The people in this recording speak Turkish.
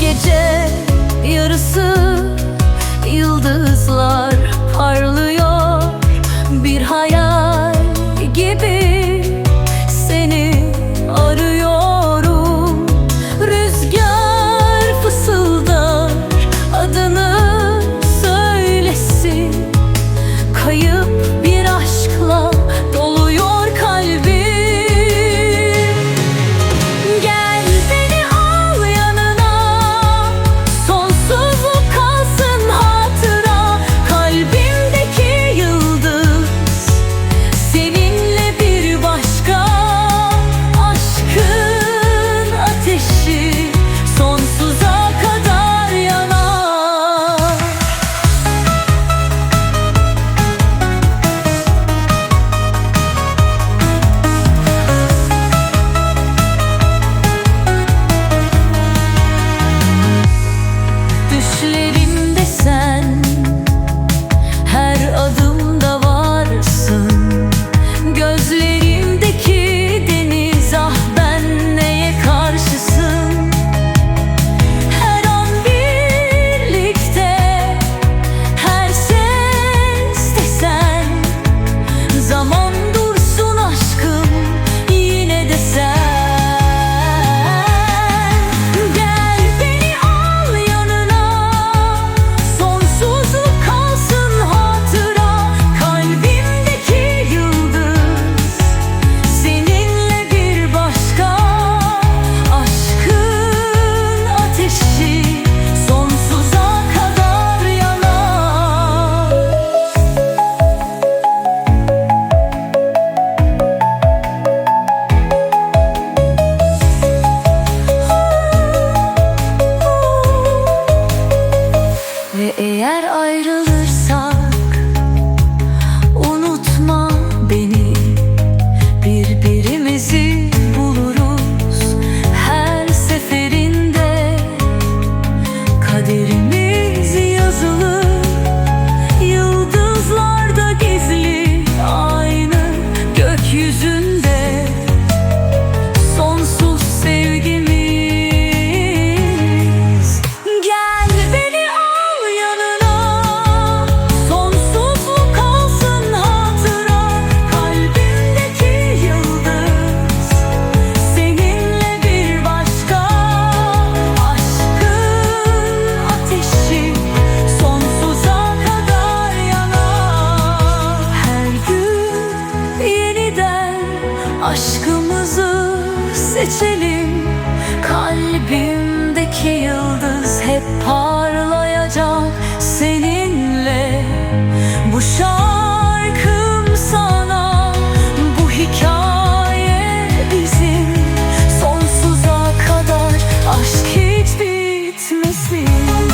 Gece yarısı yıldızlar Ve eğer ayrılır Aşkımızı seçelim. Kalbimdeki yıldız hep parlayacak seninle. Bu şarkım sana bu hikaye bizim. Sonsuza kadar aşk hiç bitmesin.